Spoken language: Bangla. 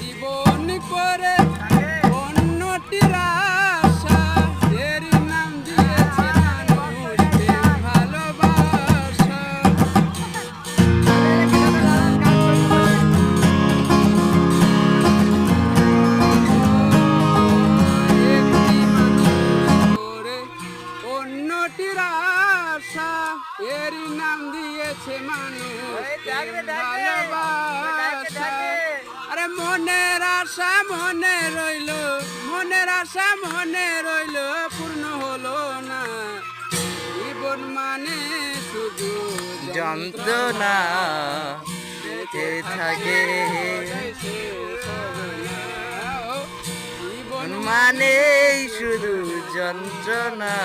জীবন করে অন্যটির আশা এর নাম দিয়েছে ভালোবাসা অন্যটির আশা এর নাম দিয়েছে মানুষ আরে মনের আশা মনে রইল মনের আশা মনে রইল পূর্ণ হলো না। জীবন মানে শুধু যন্ত্রণা থাকে। জীবন মানেই শুধু যন্ত্রণা।